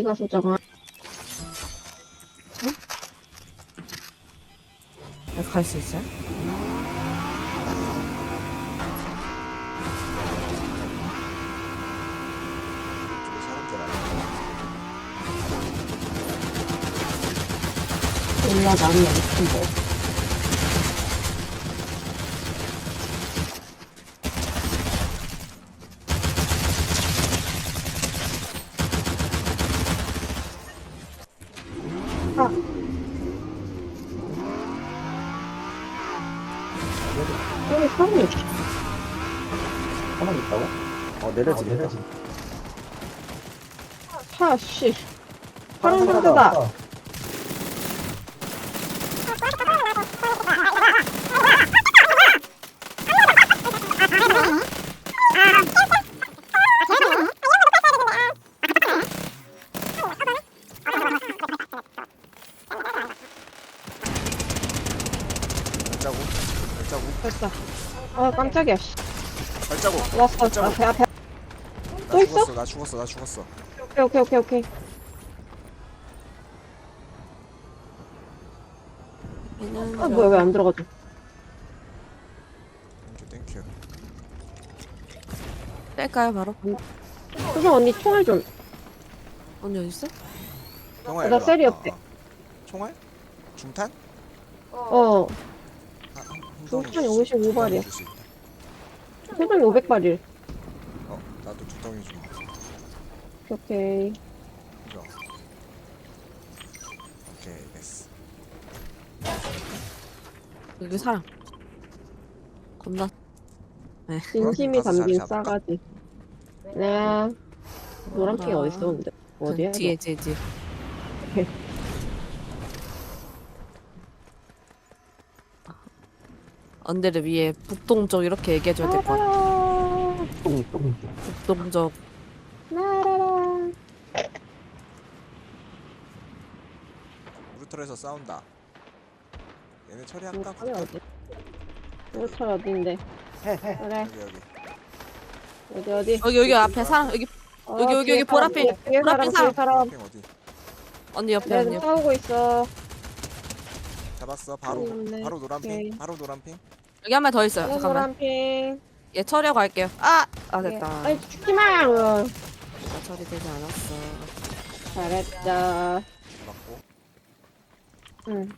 어디 가서 저거 갈수 있어요? 올라가는 거 같은데. 아. 여기 사람이 있어. 하나 있다고? 어 내려지겠다. 차, 씨. 파란 상자다. 발자국. 발자국. 됐어. 아, 깜짝이야, 씨. 발자국. 왔어. 발자국. 앞에, 앞에. 나 또 있어? 죽었어. 나 죽었어. 나 죽었어. 오케이, 오케이, 오케이, 오케이. 아, 뭐야, 왜 안 들어가죠? 땡큐 땡큐. 뺄까요 바로? 소정 언니 총알 좀. 언니 어디 있어? 총알. 나 일로 와. 셀이 어, 없대. 어. 총알? 중탄? 어, 아, 한- 한 중탄이 덩이 줄 수- 55두 덩이 발이야. 줄수 있다. 소정이 500발일. 어, 나도 두 덩이 좀. 오케이. 이거. 오케이 됐어. 여기 사람. 겁나. 진심이 가서 자리 담긴 잡을까? 싸가지. 네. 노란 핑이 어디 있어, 근데? 어디야? 뒤에 뒤에 뒤에. 오케이. 언데를 위에 북동쪽 이렇게 얘기해줘야 될 것 같아. 북동쪽. 나라라. 루터에서 싸운다. 얘네 처리할까? 차이 어디? 어딘데? 해해. 그래. 여기 여기. 어디, 어디? 여기 여기 앞에 사람 여기 어, 여기, 여기, 뒤에 여기 보랏빛. 사람, 뒤에 보랏빛 사람, 뒤에 사람. 캠 어디? 언니 옆에 네, 언니 옆에. 싸우고 있어. 잡았어. 바로 음, 네. 바로 노란핑. 오케이. 바로 노란핑. 여기 한 명 더 있어요. 어, 잠깐만. 노란핑. 얘 처리하고 갈게요. 아! 아 됐다. 아이, 죽지 마! 어, 아, 처리되지 않았어. 잘했다. 잡았고. 응.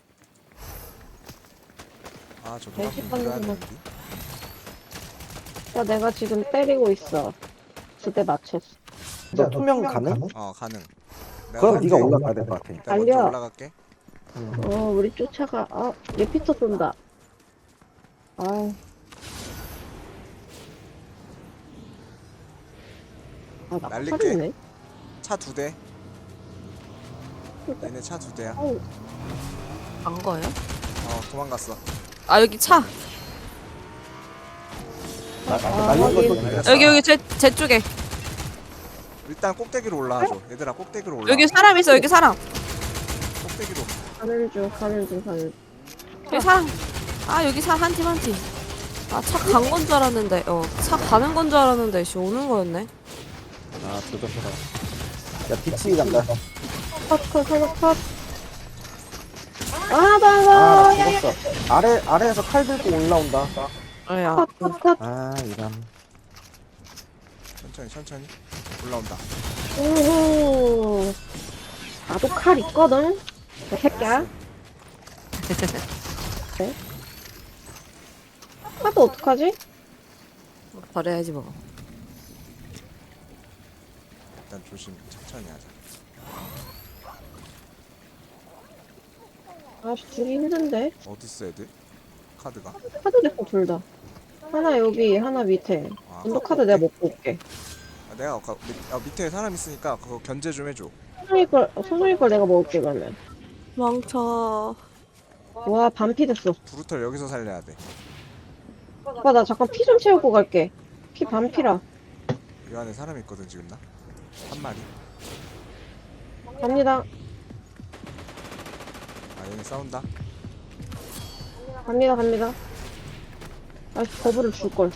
아저 네, 노란핑 시판으로 밀어야 막- 되는데. 야, 내가 지금 때리고 있어. 두대 맞췄어. 너 투명 가능? 어 가능. 내가 그럼 네가 올라가야 될 것 같아. 내가 먼저 달려. 올라갈게. 응. 어, 우리 쫓아가. 아, 리피터 쏜다. 아. 아, 나 날릴게. 살이네. 차 두 대. 얘네 차 두 대야. 간 거예요? 어 도망갔어. 아 여기 차. 나- 나- 아, 날린 확인. 것도 알겠어. 여기 여기 제 제 쪽에. 일단 꼭대기로 올라와줘. 얘들아 꼭대기로 올라. 여기 사람 있어. 여기 사람. 꼭대기로. 가는 중, 가는 중, 가는 중. 여기 사람. 아 여기 사한팀 한 팀. 아 차 간 건 줄 알았는데 어차 가는 건 줄 알았는데 씨 오는 거였네. 아 조졌다. 야 빛이 간다. 컷, 컷, 컷, 컷. 아, 나, 아 나. 죽었어. 아래 아래에서 칼 들고 올라온다. 아야. 컷, 컷, 컷. 아 이런. 천천히 천천히 올라온다. 오호. 나도 칼 있거든. 야, 새끼야. 네? 카드 어떡하지? 버려야지 뭐. 일단 조심 천천히 하자. 아씨, 주기 힘든데. 어디 있어 애들? 카드가. 카드 내거 둘 다. 하나 여기, 하나 밑에. 아, 운도 카드 내가 먹고 올게. 아, 내가 아까 밑, 아, 밑에 사람 있으니까 그거 견제 좀 해줘. 소중이 걸, 어, 소중이 걸 내가 먹을게, 그러면. 망쳐. 와, 반피 됐어. 브루털 여기서 살려야 돼. 오빠, 나 잠깐 피 좀 채우고 갈게. 피 반피라. 이 안에 사람 있거든 지금 나. 한 마리. 갑니다. 여기 싸운다. 갑니다, 갑니다. 아, 버블을 줄걸.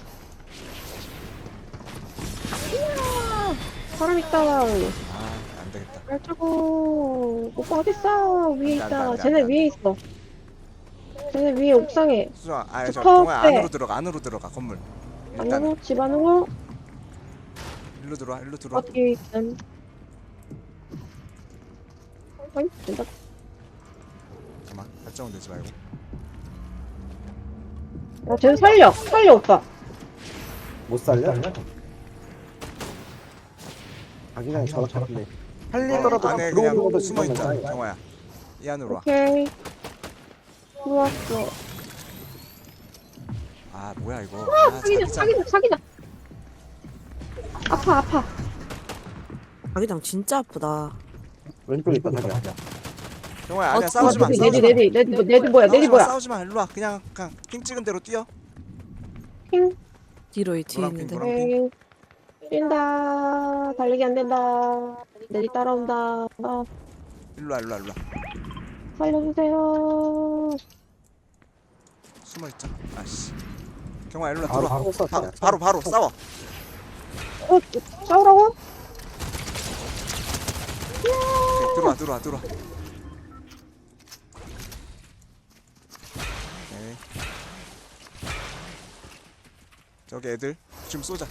이야, 사람 있다. 아, 안 되겠다. 발자국. 오빠 어딨어? 위에 안 돼, 안 있다. 돼, 쟤네 안 돼. 위에 있어. 쟤네 위에 옥상에. 수정아, 아, 저 스톱, 경호야 네. 안으로 들어가. 안으로 들어가. 건물. 일단 안으로, 집 안으로. 일로 들어와. 일로 들어와. 어디 있음. 어이, 된다. 잠깐만. 발정은 되지 말고. 야, 쟤 살려. 살려, 오빠. 못 살려? 자기장이 저렇게 살리더라도 어, 안에 그냥 것도 숨어 있자. 죽으면 경호야. 이 안으로 와. 오케이. 좋았어. 아, 뭐야 이거. 아, 사기다, 자기장. 사기다, 사기다. 아파, 아파. 자기장 진짜 아프다. 왼쪽에 있다 자기야 경호야, 어, 아니야. 싸우지 마. 내디, 싸우지 내디, 마. 내디, 내디, 내디 뭐야, 싸우지 마, 뭐야. 싸우지 마. 일로 와. 그냥 그냥 핑 찍은 대로 뛰어. 핑. 뒤로 이 뒤에 노란 핑, 있는데. 노란- 에이, 뛴다. 달리기 안 된다. 내리 따라온다. 아, 일로 와. 일로 와. 일로 와. 살려주세요. 숨어 있자. 아씨. 경호야, 일로 와. 바로 들어와. 바로 바, 바로 바로 싸워. 어, 싸우라고? 오케이, 들어와. 들어와. 들어와. 오케이. 저기 애들 지금 쏘자.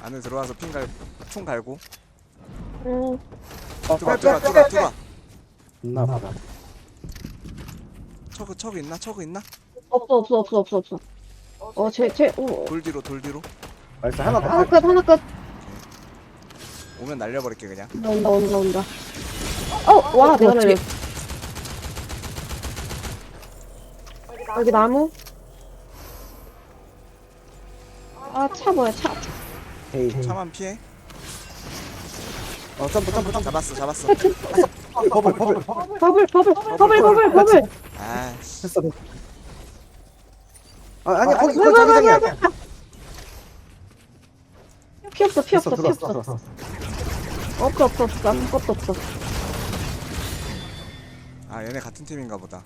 안에 들어와서 핑 갈, 총 갈고 응. 들어와 들어와 들어와 들어와 있나 보다 척척 있나 척 있나 없어, 없어, 없어, 없어, 없어. 어, 쟤, 쟤, 어. 돌 뒤로 돌 뒤로 말씀 하나 더 하나 끝, 하나 끝. 오면 날려버릴게 그냥 온다, 온다, 온다. 어, 와, 내가 어떻게- 날려. 여기 나무? 아, 차 뭐야, 차. 헤이 차만 피해 어 점프 점프 점프 잡았어 잡았어 버블 버블 버블 버블, 버블, 버블, 버블, 버블. 아씨 됐어 됐어 아 아니 거기 왜, 거기 왜, 왜, 자기장이야. 피 없어, 피 없어, 피 들어왔어 없어. 들어왔어 없어, 없어, 없어. 아무것도 없어. 아 얘네 같은 팀인가 보다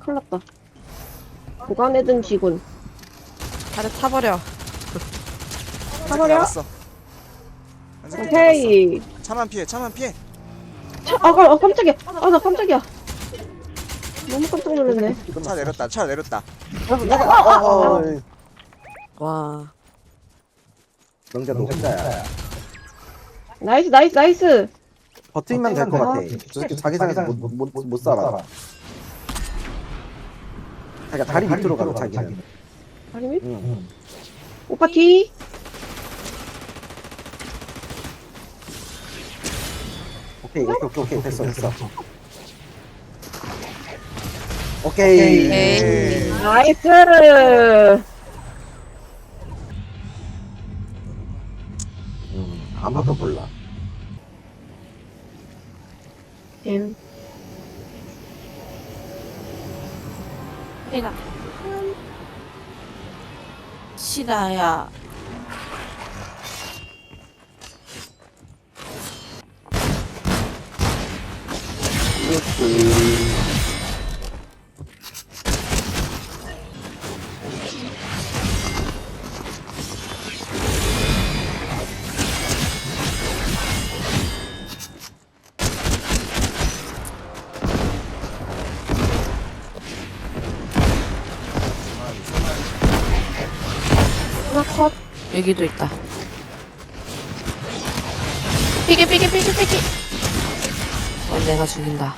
큰일 났다. 보관해둔 지군. 다리 타버려. 타버려? 잡았어 한 새끼 오케이. 차만 피해 차만 피해 차, 아, 아, 깜짝이야. 아, 나 깜짝이야. 너무 깜짝 놀랐네. 차 내렸다 차 내렸다 어, 어, 와. 명자 너 혼자야 나이스, 나이스, 나이스. 버티면 될 것 같아 아. 저 새끼 자기장에서 못, 못, 못, 못 살아 자기가 다리 밑으로 가고 자기는 아니면? 응. 오빠 뒤. 오케이 오케이 오케이 오케이 됐어 됐어 오케이 오케이. 나이스. 음, 아무도 몰라 엠. 시라. 시라야. 하나 컷. 여기도 있다. 삐기 삐기 삐기 삐기. 어, 내가 죽인다.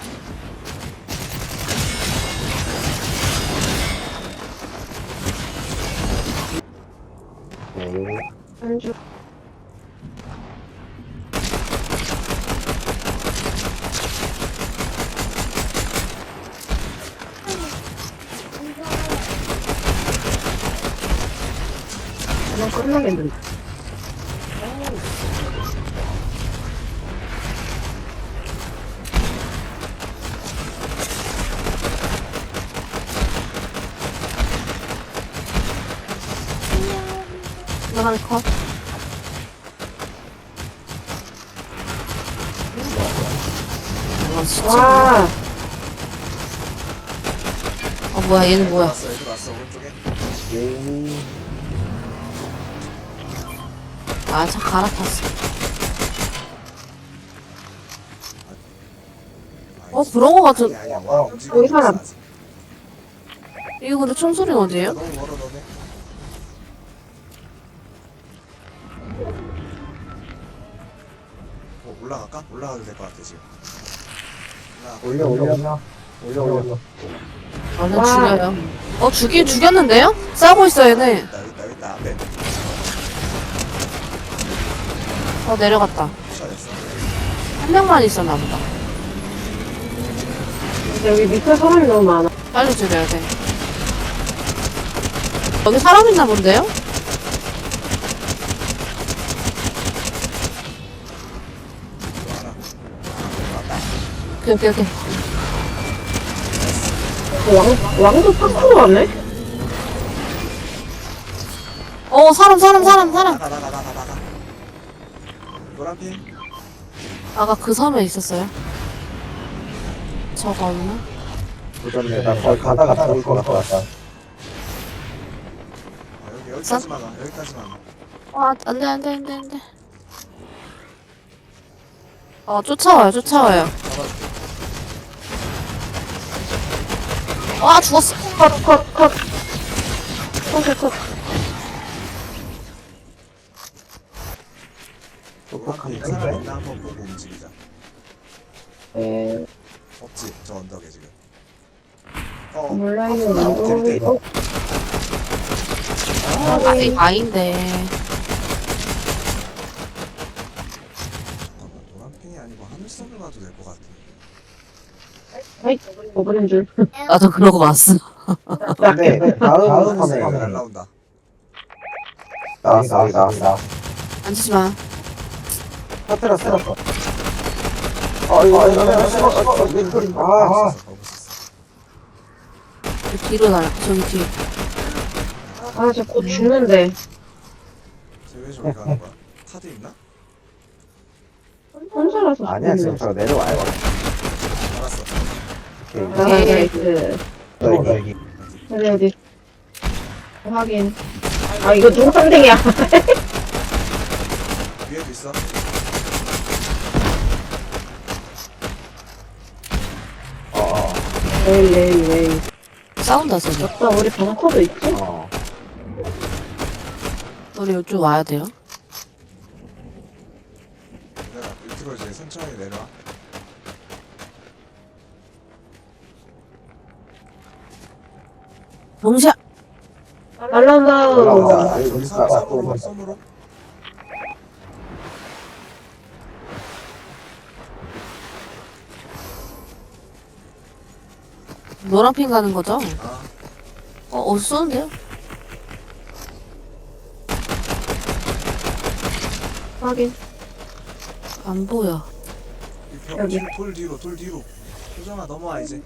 오케 나 끝나겠는데. 하나 컷. 아. 와, 아 뭐야 얘는 뭐야? 왔어 애들 왔어 오른쪽에. 아 차 갈아탔어. 어 그런 거 같은. 아니야 어, 여기 사람. 있어. 이거 근데 총소리는 어디에요? 너무 멀어 너네 어, 올라갈까? 올라가도 될 것 같아 지금 올라가 올려, 올려. 올려, 올려. 와. 죽여요. 어 죽이 죽였는데요? 싸고 있어 얘네. 여 어 내려갔다. 한 명만 있었나 보다. 여기 밑에 사람이 너무 많아. 빨리 죽여야 돼. 여기 사람 있나 본데요? 오케이 오케이 오케이. 왕, 왕도 파크로 왔네? 어 사람 사람 사람 사람. 나가 나가 나가 노란핑 아까 그 섬에 있었어요. 저거 없나? 도전네. 나 거기 가다가 죽을 것 같다. 아, 여기 여기까지만 와 여기까지만 와아 안돼 안 돼 안 돼 안돼. 어 쫓아와요 쫓아와요. 잡아줄게 아 죽었어. 컷, 컷, 컷. 컷, 컷. 사람 있나 한번 보고 움직이자 네, 없지 저 언덕에 지금 어 몰라요. 어, 재밌다, 어, 아이 아인데. 잠깐만 노란핑이 아니고 하늘선을 가도 될것 아이, 버블인 줄. 나도 그러고 왔어. 근데 다음 하늘선이 판에 날라온다 나왔어, 여기 나왔어. 앉지 마. 터뜨렸어. 어, 이거, 이거, 이거, 이거, 이거, 이거, 이거, 아, 그 뒤로 날아. 저기 뒤. 아, 저 곧 죽는데. 쟤왜 저기 가는 거야 카드 있나? 혼자라서 아니야, 지금 저 내려와요. 알았어 오케이. 아, 나이스. 여기, 여기. 어디, 어디. 확인. 아, 이거 누구 펀딩이야? 위에도 있어 레일, 레일, 레일. 싸운다 저기. 맞다, 우리 벙커도 있지? 어. 우리 이쪽 와야 돼요. 내가 밑으로 이제 천천히 내려와 동시야. 날라온다. 올라온다. 섬으로 섬으로 노란핑 가는 거죠? 아 어 어디서 쏘는데요? 확인. 안 보여. 이 벽, 여기. 돌 뒤로 돌 뒤로 효정아 넘어와 이제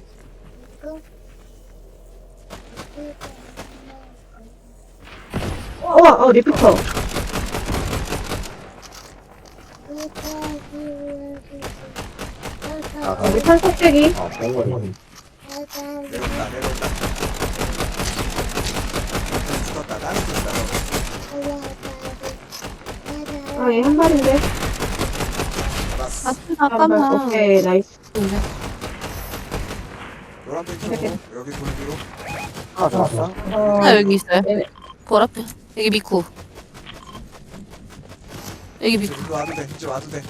어, 어, 리피터. 아, 우리 탄 꼭대기. 어, 공원이. 내려온다 내려온다 죽었다 팀 날아가 아, 얘한 발인데. 알았어 아한 발. 잠깐만. 오케이, 나이스. 노란빛 켜고 여기 돌 뒤로 아, 좋았어. 어, 아 여기 있어요. 네네. 볼 앞에. 여기 미쿠. 여기 미쿠. 이제 일로 와도 돼 이제 와도 돼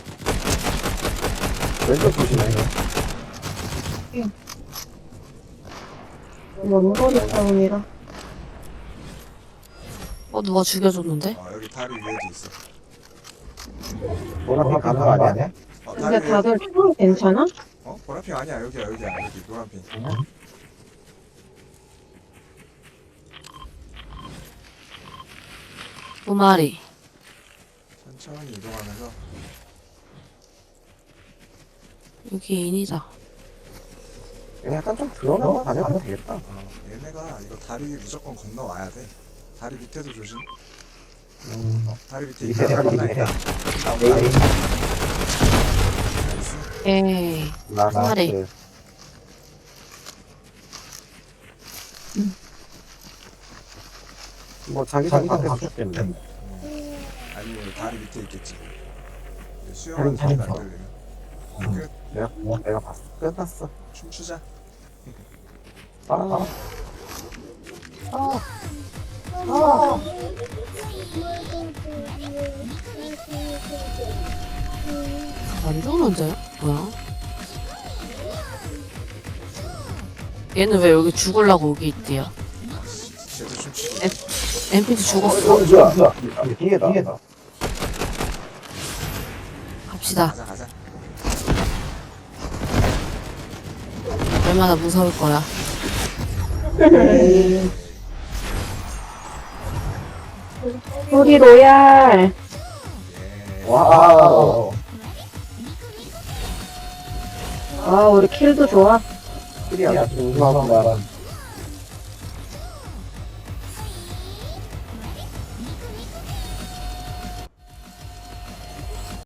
왼쪽 조심해. 원거리 싸움이라. 어 누가 죽여줬는데? 어 여기 다리 위에도 있어 노란빛 가는 거 아니야? 어 근데 다리 위에 다들 총 괜찮아? 어? 보라핑 아니야 여기야 여기야 여기 노란핑 두 마리. 천천히 이동하면서 여기 인이다. 약간 좀 들어가고 다녀도 되겠다. 어, 얘네가 이거 다리 무조건 건너와야 돼 다리 밑에도 조심 음. 다리 밑에 밑에, 있다 다리 밑에. 있다 나온다 에이. 나이스 에이. 나, 나, 마리. 그, 뭐, 자기장 밖에서 죽겠네. 아니 여기 다리 밑에 있겠지 다리, 수영하는 다리 소리 봐. 안 들리네 끝 내가, 내가 봤어. 끝났어. 춤추자 아, 아. 완전 언제야? 뭐야? 얘는 왜 여기 죽을라고 여기? 쟤도 춤추 NPC 죽었어. 어, 뭐야, 뭐야. 이게 뒤에다. 뒤에다. 갑시다. 얼마나 무서울 거야. 우리 로얄. 와우. 아, 우리 킬도 좋아. 필이 아주 궁금하구만.